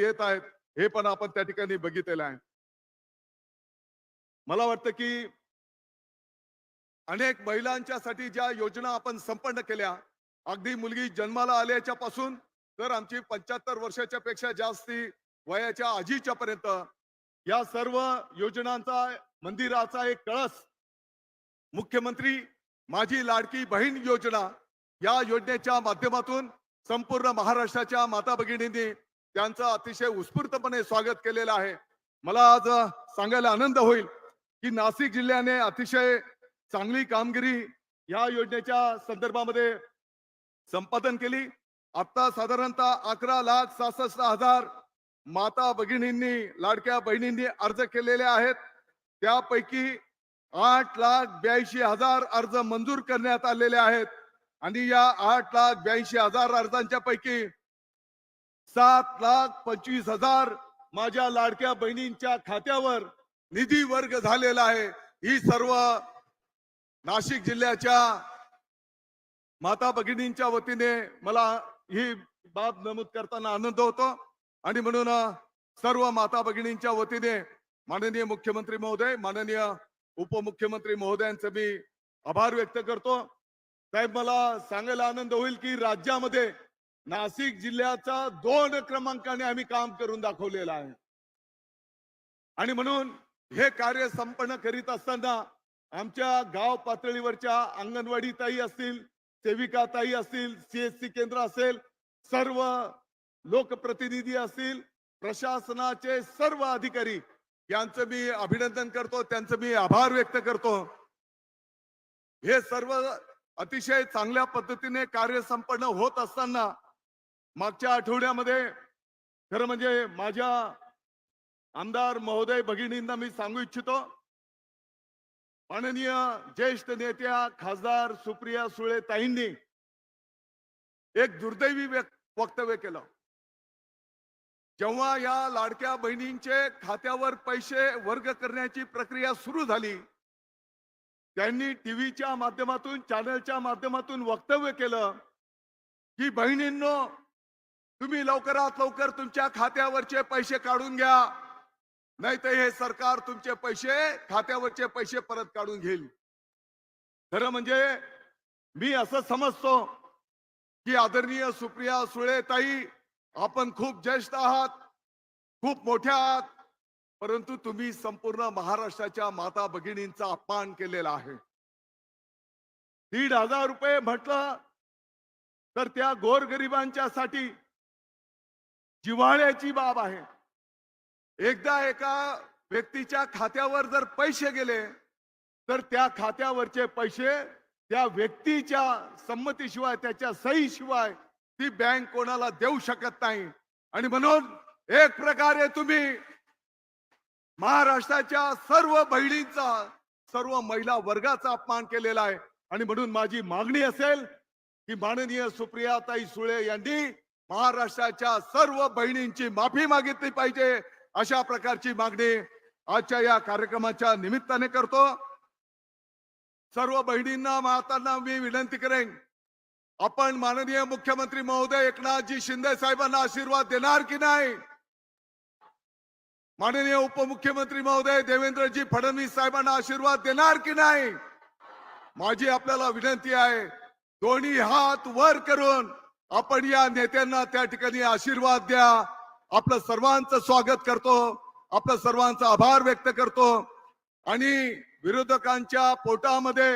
येत आहेत हे पण आपण त्या ठिकाणी बघितलेलं आहे. मला वाटतं की अनेक महिलांच्यासाठी ज्या योजना आपण संपन्न केल्या अगदी मुलगी जन्माला आल्याच्या पासून तर आमची पंच्याहत्तर वर्षाच्या पेक्षा जास्ती वयाच्या आजीच्या पर्यंत या सर्व योजनांचा मंदिराचा एक कळस. मुख्यमंत्री माझी लाडकी बहीण योजना या योजनेच्या माध्यमातून संपूर्ण महाराष्ट्राच्या माता भगिनींनी त्यांचं अतिशय उत्स्फूर्तपणे स्वागत केलेलं आहे. मला आज सांगायला आनंद होईल की नाशिक जिल्ह्याने अतिशय चांगली कामगिरी या योजनेच्या संदर्भामध्ये संपादन केली. आता साधारणतः अकरा लाख सहासष्ट हजार माता भगिनींनी लाडक्या बहिणींनी अर्ज केलेले आहेत. त्यापैकी आठ लाख ब्याऐंशी हजार अर्ज मंजूर करण्यात आलेले आहेत. आणि या आठ लाख ब्याऐंशी हजार अर्जांच्या पैकी सात लाख पंचवीस हजार माझ्या लाडक्या बहिणींच्या खात्यावर निधी वर्ग झालेला आहे. ही सर्व नाशिक जिल्ह्याच्या माता भगिनींच्या वतीने मला ही बाब नमूद करताना आनंद होतो. आणि म्हणून सर्व माता भगिनींच्या वतीने माननीय मुख्यमंत्री महोदय माननीय उपमुख्यमंत्री महोदयांचे मी आभार व्यक्त करतो. साहेब मला सांगायला आनंद होईल की राज्यामध्ये नाशिक जिल्ह्याचा दोन क्रमांकाने आम्ही काम करून दाखवलेलं आहे. आणि म्हणून हे कार्य संपन्न करीत असताना आमच्या गाव पातळीवरच्या अंगणवाडी ताई असतील सेविका ताई असतील सीएससी केंद्र असेल सर्व लोकप्रतिनिधी असतील प्रशासनाचे सर्व अधिकारी यांचं मी अभिनंदन करतो त्यांचं मी आभार व्यक्त करतो. हे सर्व अतिशय चांगल्या पद्धतीने कार्य संपन्न होत असताना मागच्या आठवड्यामध्ये खरं म्हणजे माझ्या आमदार महोदय भगिनींना मी सांगू इच्छितो माननीय ज्येष्ठ नेत्या खासदार सुप्रिया सुळे ताईंनी एक दुर्दैवी वक्तव्य केलं. जेव्हा या लाडक्या बहिणींचे खात्यावर पैसे वर्ग करण्याची प्रक्रिया सुरू झाली त्यांनी टीव्हीच्या माध्यमातून चॅनलच्या माध्यमातून वक्तव्य केलं की बहिणींनो तुम्ही लवकरात लवकर तुमच्या खात्यावरचे पैसे काढून घ्या. नाही तर हे सरकार तुमचे पैसे खात्यावरचे पैसे परत काढून घेईल. खरं म्हणजे मी असं समजतो की आदरणीय सुप्रिया सुळे ताई आपण खूप ज्येष्ठ आहात खूप मोठ्या आहात परंतु तुम्ही संपूर्ण महाराष्ट्राच्या माता भगिनींचा अपमान केलेला आहे. दीड हजार रुपये म्हटलं तर त्या गोरगरिबांच्या साठी जिव्हाळ्याची बाब आहे. एकदा एका व्यक्तीच्या खात्यावर जर पैसे गेले तर त्या खात्यावरचे पैसे त्या व्यक्तीच्या संमतीशिवाय त्याच्या सहीशिवाय ती बँक कोणाला देऊ शकत नाही. आणि म्हणून एक प्रकारे तुम्ही महाराष्ट्राच्या सर्व बहिणींचा सर्व महिला वर्गाचा अपमान केलेला आहे. आणि म्हणून माझी मागणी असेल की माननीय सुप्रियाताई सुळे यांनी महाराष्ट्राच्या सर्व बहिणींची माफी मागितली पाहिजे अशा प्रकारची मागणी आजच्या या कार्यक्रमाच्या निमित्ताने करतो. सर्व बहिणींना मातांना मी विनंती करेन आपण माननीय मुख्यमंत्री महोदय एकनाथजी शिंदे साहेबांना आशीर्वाद देणार की नाही? माननीय उपमुख्यमंत्री महोदय देवेंद्रजी फडणवीस साहेबांना आशीर्वाद देणार की नाही? माझी आपल्याला विनंती आहे दोन्ही हात वर करून आपण या नेत्यांना त्या ठिकाणी आशीर्वाद द्या. आपलं सर्वांचं स्वागत करतो. आपलं सर्वांचा आभार व्यक्त करतो. आणि विरोधकांच्या पोटामध्ये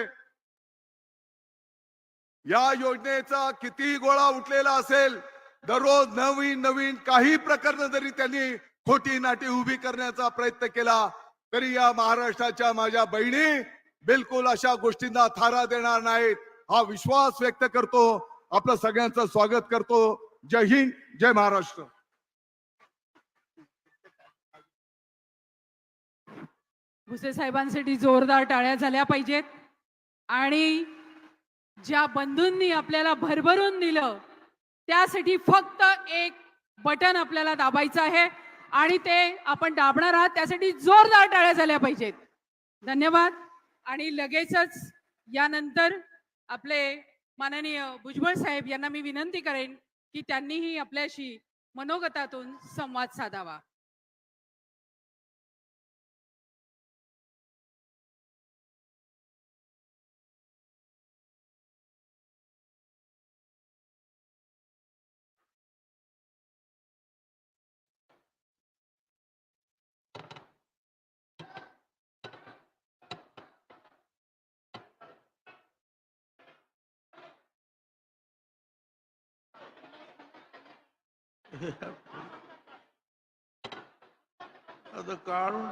या योजनेचा किती गोळा उठलेला असेल दररोज नवीन नवीन काही प्रकरण जरी त्यांनी खोटी नाटी उभी करण्याचा प्रयत्न केला तरी या महाराष्ट्राच्या माझ्या बहिणी बिलकुल अशा गोष्टींना थारा देणार नाहीत. हा विश्वास व्यक्त करतो. आपलं सगळ्यांचं स्वागत करतो. जय हिंद जय महाराष्ट्र. भुसे साहेबांसाठी जोरदार टाळ्या झाल्या पाहिजेत. आणि ज्या बंधूंनी आपल्याला भरभरून दिलं त्यासाठी फक्त एक बटन आपल्याला दाबायचं आहे. आणि ते आपण दाबणार आहात त्यासाठी जोरदार टाळ्या झाल्या पाहिजेत. धन्यवाद. आणि लगेचच यानंतर आपले माननीय भुजबळ साहेब यांना मी विनंती करेन की त्यांनीही आपल्याशी मनोगतातून संवाद साधावा. आता काढून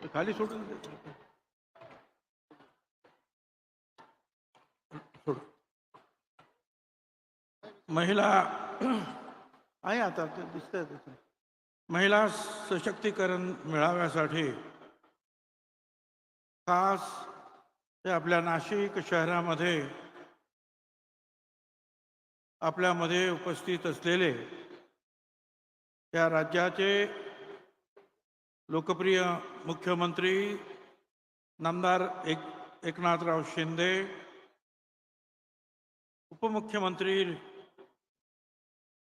खाली सोडून. सोड महिला आहे आता ते दिसतंय त्याचं महिला सशक्तीकरण मिळाव्यासाठी खास ते आपल्या नाशिक शहरामध्ये आपल्यामध्ये उपस्थित असलेले या राज्याचे लोकप्रिय मुख्यमंत्री नामदार एक एकनाथराव शिंदे उपमुख्यमंत्री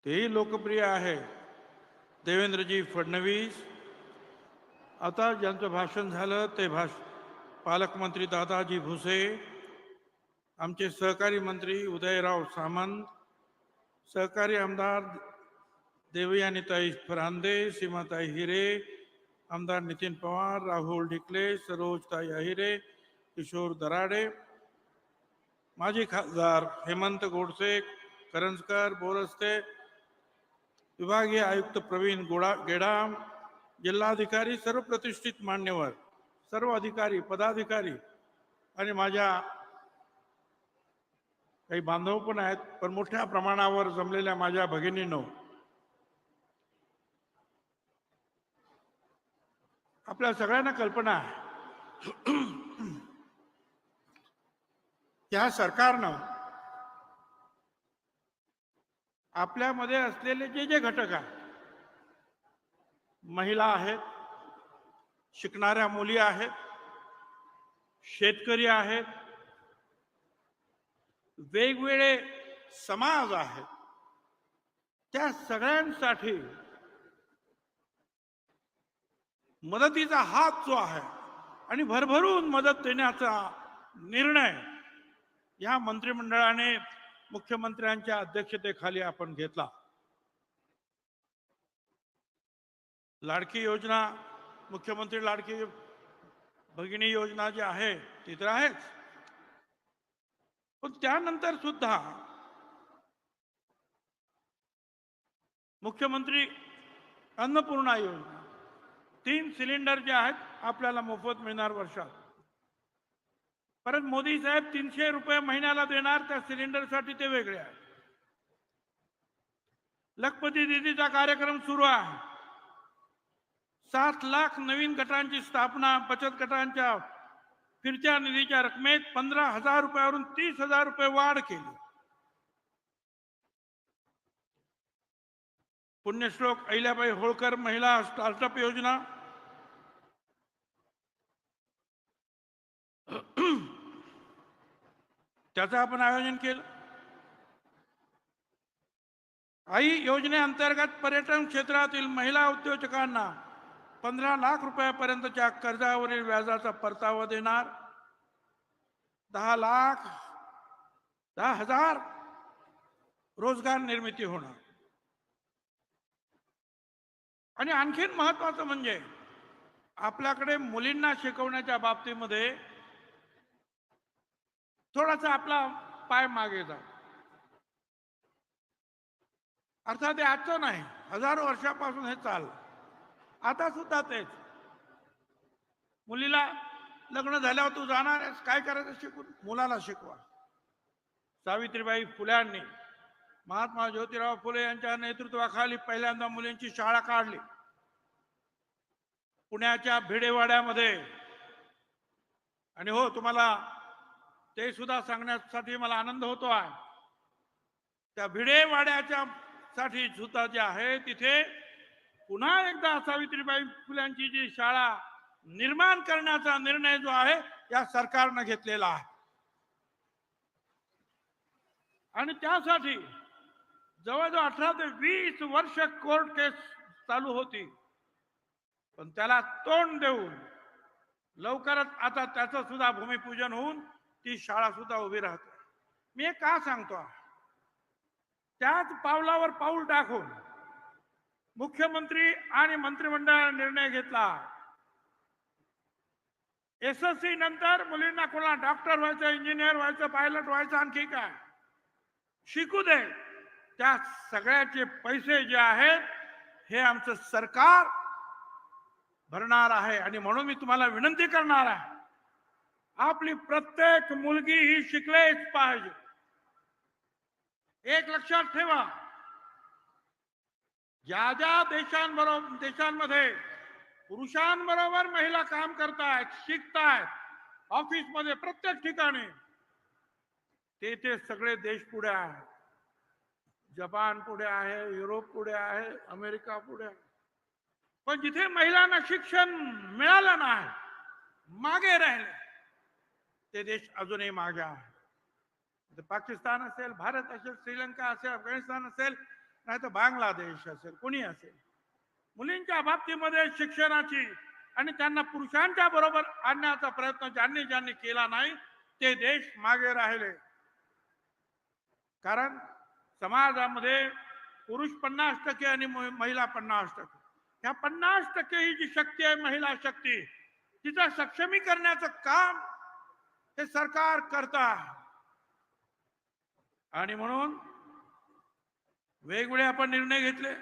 तेही लोकप्रिय आहे. देवेंद्रजी फडणवीस आता ज्यांचं भाषण झालं ते भाष पालकमंत्री दादाजी भुसे आमचे सहकारी मंत्री उदयराव सामंत सहकारी आमदार देवी आणि ताई फरांदे सीमाताई हिरे आमदार नितीन पवार राहुल ढिकले सरोजताई अहिरे किशोर दराडे माजी खासदार हेमंत गोडसे करंजकर बोरस्ते विभागीय आयुक्त प्रवीण गोडा गेडाम जिल्हाधिकारी सर्व प्रतिष्ठित मान्यवर सर्व अधिकारी पदाधिकारी आणि माझ्या काही बांधव पण आहेत पण मोठ्या प्रमाणावर जमलेल्या माझ्या भगिनीनो आपल्या सगळ्यांना कल्पना आहे. या सरकारनं आपल्यामध्ये असलेले जे जे घटक आहेत महिला आहेत शिकणाऱ्या मुली आहेत शेतकरी आहेत वेगवेगळे समाज आहेत. त्या सगळ्यांसाठी मदतीचा हात जो आहे आणि भरभरून मदत देण्याचा निर्णय या मंत्रिमंडळाने मुख्यमंत्र्यांच्या अध्यक्षतेखाली आपण घेतला. लाडकी योजना मुख्यमंत्री लाडकी भगिनी योजना जी आहे ती तर आहेच. पण त्यानंतर सुद्धा मुख्यमंत्री अन्नपूर्णा योजना तीन सिलेंडर जे आहेत आपल्याला मोफत मिळणार वर्षात. परत मोदी साहेब तीनशे रुपये महिन्याला देणार त्या सिलेंडरसाठी ते वेगळे आहे. लखपती दिदीचा कार्यक्रम सुरू आहे. सात लाख नवीन गटांची स्थापना बचत गटांच्या फिरत्या निधीच्या रकमेत पंधरा हजार रुपयावरून तीस हजार रुपये वाढ केली. पुण्यश्लोक अहिल्याबाई होळकर महिला स्टार्टअप योजना. त्याचं आपण आयोजन केलं. आई योजनेअंतर्गत पर्यटन क्षेत्रातील महिला उद्योजकांना पंधरा लाख रुपयापर्यंतच्या कर्जावरील व्याजाचा परतावा देणार. दहा लाख दहा हजार रोजगार निर्मिती होणार. आणि आणखीन महत्वाचं म्हणजे आपल्याकडे मुलींना शिकवण्याच्या बाबतीमध्ये थोडासा आपला पाय मागे जा. अर्थात हे आजचं नाही हजारो वर्षापासून हे चाललं. आता सुद्धा तेच. मुलीला लग्न झाल्यावर तू जाणार आहेस काय करायचं शिकून? मुलाला शिकवा. सावित्रीबाई फुल्यांनी महात्मा ज्योतिराव फुले यांच्या नेतृत्वाखाली पहिल्यांदा मुलींची शाळा काढली. पुण्याच्या भिडेवाड्यामध्ये. आणि हो तुम्हाला ते सुद्धा सांगण्यासाठी मला आनंद होतो आहे. त्या भिडेवाड्याच्या साठी सुद्धा जे आहे तिथे पुन्हा एकदा सावित्रीबाई फुल्यांची जी शाळा निर्माण करण्याचा निर्णय जो आहे या सरकारनं घेतलेला आहे. आणि त्यासाठी जवळजवळ अठरा ते वीस वर्ष कोर्ट केस चालू होती. पण त्याला तोंड देऊन लवकरच आता त्याचं सुद्धा भूमिपूजन होऊन ती शाळा सुद्धा उभी राहते. मी का सांगतो? त्याच पावलावर पाऊल टाकून मुख्यमंत्री आणि मंत्रिमंडळाने निर्णय घेतला. एस एस सी नंतर मुलींना कोणा डॉक्टर व्हायचं इंजिनियर व्हायचं पायलट व्हायचं आणखी काय? शिकू दे. त्या सगळ्याचे पैसे जे आहेत हे आमचं सरकार भरणार आहे. आणि म्हणून मी तुम्हाला विनंती करणार आहे. आपली प्रत्येक मुलगी ही शिकलेच पाहिजे. एक लक्षात ठेवा. ज्या ज्या देशांबरोबर देशांमध्ये पुरुषांबरोबर महिला काम करतायत शिकतायत ऑफिसमध्ये प्रत्येक ठिकाणी ते ते सगळे देश पुढे आहे जपान पुढे आहे युरोप पुढे आहे अमेरिका पुढे आहे. पण जिथे महिलांना शिक्षण मिळालं नाही मागे राहिले ते देश अजूनही मागे आहे. पाकिस्तान असेल भारत असेल श्रीलंका असेल अफगाणिस्तान असेल नाही तर बांगलादेश असेल कोणी असेल? मुलींच्या बाबतीमध्ये शिक्षणाची आणि त्यांना पुरुषांच्या बरोबर आणण्याचा प्रयत्न ज्यांनी ज्यांनी केला नाही ते देश मागे राहिले. कारण समाजामध्ये पुरुष पन्नास टक्के आणि महिला पन्नास टक्के. ह्या पन्नास टक्के ही जी शक्ती आहे महिला शक्ती तिचं सक्षमीकरणाचं काम हे सरकार करत आहे. आणि म्हणून वेगवेगळे आपण निर्णय घेतले.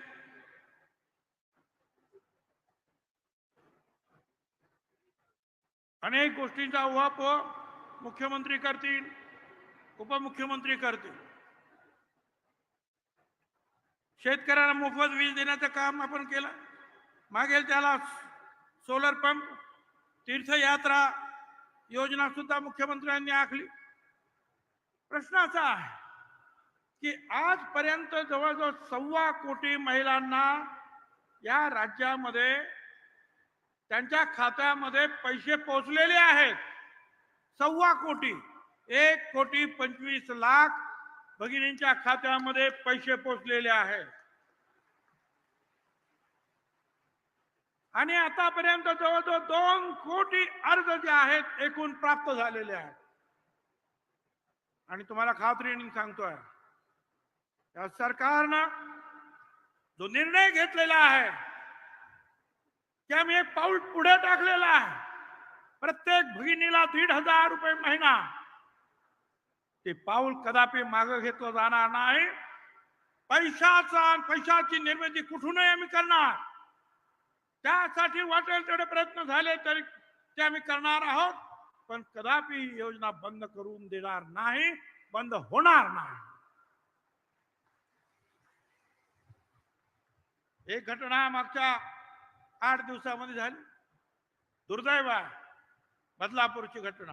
अनेक गोष्टींचा उहापोह हो, मुख्यमंत्री करतील उपमुख्यमंत्री करतील. शेतकऱ्यांना मोफत वीज देण्याचं काम आपण केलं. मागेल त्याला सोलर पंप तीर्थयात्रा योजना सुद्धा मुख्यमंत्र्यांनी आखली. प्रश्न असा आहे की आजपर्यंत जवळजवळ सव्वा कोटी महिलांना या राज्यामध्ये त्यांच्या खात्यामध्ये पैसे पोचलेले आहेत. सव्वा कोटी एक कोटी पंचवीस लाख भगिनींच्या खात्यामध्ये पैसे पोचलेले आहेत. आणि आतापर्यंत जवळजवळ दोन कोटी अर्ज जे आहेत एकूण प्राप्त झालेले आहेत. आणि तुम्हाला खात्रीने सांगतोय या सरकारनं जो निर्णय घेतलेला आहे की आम्ही एक पाऊल पुढे टाकलेला आहे. प्रत्येक भगिनीला दीड हजार रुपये महिना. ते पाऊल कदापि माग घेतलं जाणार नाही. पैशाचा पैशाची निर्मिती कुठूनही आम्ही करणार. त्यासाठी वाटेल तेवढे प्रयत्न झाले तरी ते आम्ही करणार आहोत. पण कदापि योजना बंद करून देणार नाही बंद होणार नाही. एक घटना मागच्या आठ दिवसामध्ये झाली. दुर्दैव आहे बदलापूरची घटना.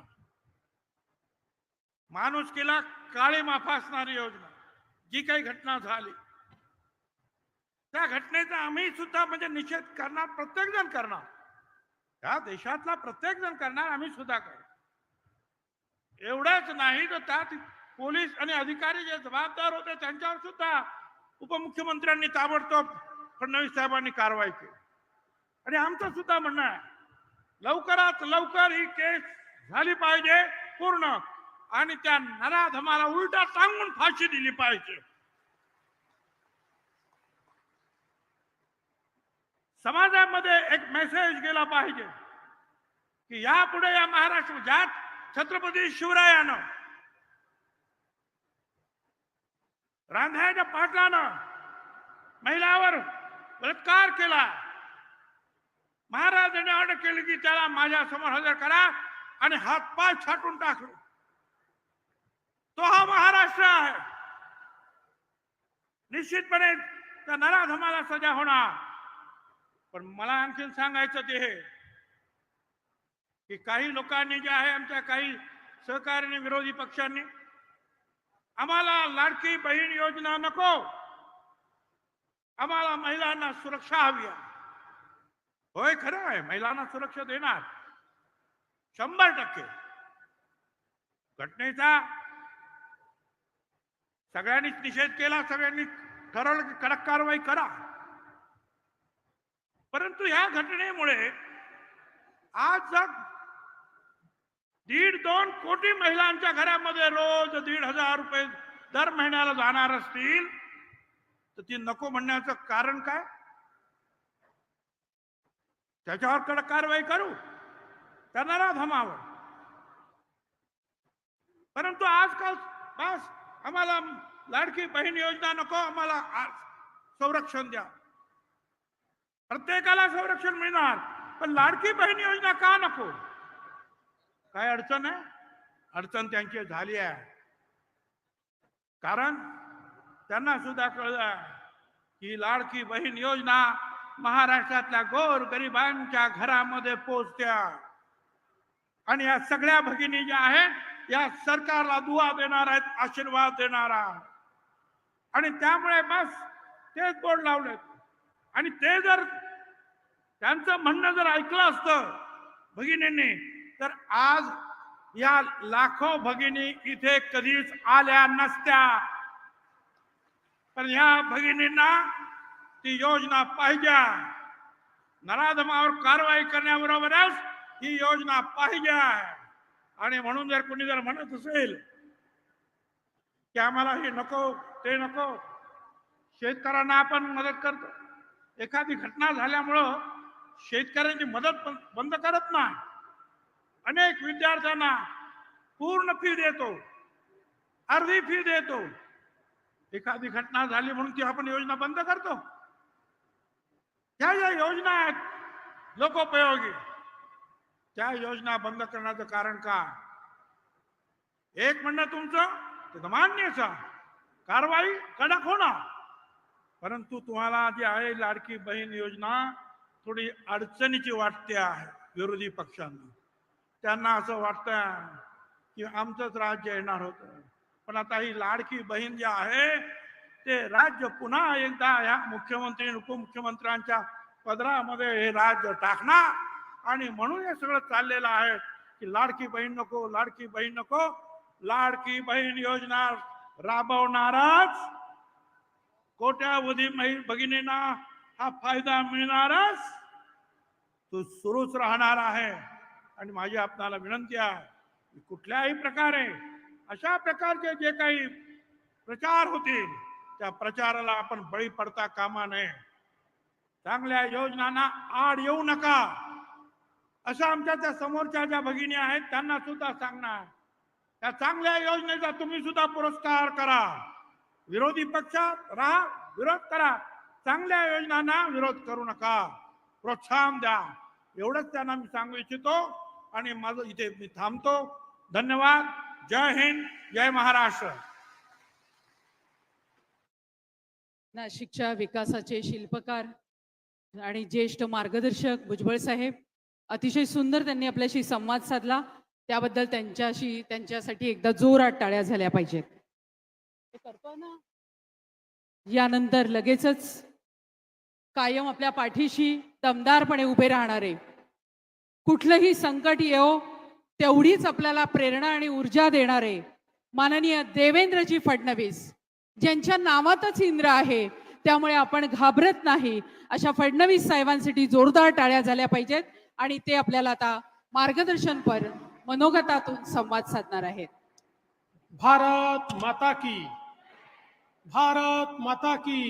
माणूस केला काळे माफासणारी योजना. जी काही घटना झाली. त्या घटनेचा आम्ही सुद्धा म्हणजे निषेध करणार प्रत्येक जण करणार. त्या देशातला प्रत्येक जण करणार आम्ही सुद्धा करणार. एवढंच नाही तर त्यात पोलीस आणि अधिकारी जे जबाबदार होते त्यांच्यावर सुद्धा उपमुख्यमंत्र्यांनी ताबडतोब फडणवीस साहेबांनी कारवाई केली. आणि आमचं सुद्धा म्हणणं आहे लवकरात लवकर ही केस झाली पाहिजे पूर्ण. आणि त्या नराधमाला उलटा सांगून फाशी दिली पाहिजे. समाजामध्ये एक मेसेज गेला पाहिजे की यापुढे या महाराष्ट्र ज्यात छत्रपती शिवरायानं रांधायच्या पाटलानं बलात्कार केला. महाराजांनी ऑर्डर केली की त्याला माझ्यासमोर हजर करा आणि हातपाय छाटून टाकले. तो हा महाराष्ट्र आहे. निश्चितपणे त्या नराधमाला सजा होणार. पण मला आणखीन सांगायचं ते हे की काही लोकांनी जे आहे आमच्या काही सहकार्याने विरोधी पक्षांनी आम्हाला लाडकी बहीण योजना नको. आम्हाला महिलांना सुरक्षा हवी आहे. होय खरं आहे. महिलांना सुरक्षा देणार. शंभर टक्के. घटनेचा सगळ्यांनीच निषेध केला सगळ्यांनी ठरवलं की कडक कारवाई करा. परंतु या घटनेमुळे आज जग दीड दोन कोटी महिलांच्या घरामध्ये रोज दीड हजार रुपये दर महिन्याला जाणार असतील तर ती नको म्हणण्याचं कारण काय? त्याच्यावर कडक कारवाई करू. त्यांना ना थांबावं परंतु आजकाल बस आम्हाला लाडकी बहीण योजना नको आम्हाला संरक्षण द्या. प्रत्येकाला संरक्षण मिळणार पण लाडकी बहीण योजना का नको? काय अडचण आहे? अडचण त्यांची झाली आहे. कारण त्यांना सुद्धा कळलं की लाडकी बहीण योजना महाराष्ट्रातल्या गोर गरिबांच्या घरामध्ये पोचत्या आणि या सगळ्या भगिनी ज्या आहेत या सरकारला दुवा देणार आहेत आशीर्वाद देणारा आणि त्यामुळे बस तेच बोर्ड लावलेत. आणि ते जर त्यांचं म्हणणं जर ऐकलं असतं भगिनींनी तर आज या लाखो भगिनी इथे कधीच आल्या नसत्या. पण या भगिनींना ती योजना पाहिजे. नराधमावर कारवाई करण्याबरोबरच ही योजना पाहिजे. आणि म्हणून जर कोणी जर म्हणत असेल की आम्हाला हे नको ते नको शेतकऱ्यांना आपण मदत करतो. एखादी घटना झाल्यामुळं शेतकऱ्यांची मदत बंद करत नाही. अनेक विद्यार्थ्यांना पूर्ण फी देतो. अर्धी फी देतो. एखादी घटना झाली म्हणून ती आपण योजना बंद करतो. ह्या ज्या योजना आहेत लोकोपयोगी त्या योजना बंद करण्याचं कारण काय एक म्हणणं तुमचं ते मान्यच कारवाई कडक होणार. परंतु तुम्हाला जी आहे लाडकी बहीण योजना थोडी अडचणीची वाटते आहे विरोधी पक्षांना. त्यांना असं वाटतं की आमचंच राज्य येणार होतं. पण आता ही लाडकी बहीण जी आहे ते राज्य पुन्हा एकदा या मुख्यमंत्री उपमुख्यमंत्र्यांच्या पदरामध्ये हे राज्य टाकणार. आणि म्हणून हे सगळं चाललेलं आहे की लाडकी बहीण नको लाडकी बहीण नको. लाडकी बहीण योजना राबवणारच. कोट्यावधी भगिनींना हा फायदा मिळणारच. तो सुरूच राहणार आहे. आणि माझी आपणाला विनंती आहे कुठल्याही प्रकारे अशा प्रकारचे जे काही प्रचार होतील त्या प्रचाराला आपण बळी पडता कामा नये. चांगल्या योजनांना आड येऊ नका. असं आमच्या त्या समोरच्या ज्या भगिनी आहेत त्यांना सुद्धा सांगणार. त्या चांगल्या योजनेचा तुम्ही सुद्धा पुरस्कार करा. विरोधी पक्षात राहा विरोध करा. चांगल्या योजनांना विरोध करू नका. प्रोत्साहन द्या. एवढंच त्यांना मी सांगू इच्छितो आणि माझं इथे मी थांबतो. धन्यवाद. जय हिंद जय महाराष्ट्र. नाशिकच्या विकासाचे शिल्पकार आणि ज्येष्ठ मार्गदर्शक भुजबळ साहेब अतिशय सुंदर त्यांनी आपल्याशी संवाद साधला. त्याबद्दल त्यांच्याशी त्यांच्यासाठी एकदा जोरात टाळ्या झाल्या पाहिजेत. करतो ना? यानंतर लगेचच कायम आपल्या पाठीशी दमदारपणे उभे राहणारे कुठलंही संकट येवो तेवढीच आपल्याला प्रेरणा आणि ऊर्जा देणारे माननीय देवेंद्रजी फडणवीस ज्यांच्या नावातच इंद्र आहे त्यामुळे आपण घाबरत नाही. अशा फडणवीस साहेबांसाठी जोरदार टाळ्या झाल्या पाहिजेत आणि ते आपल्याला आता मार्गदर्शनपर मनोगतातून संवाद साधणार आहेत. भारत माता की भारत माता की.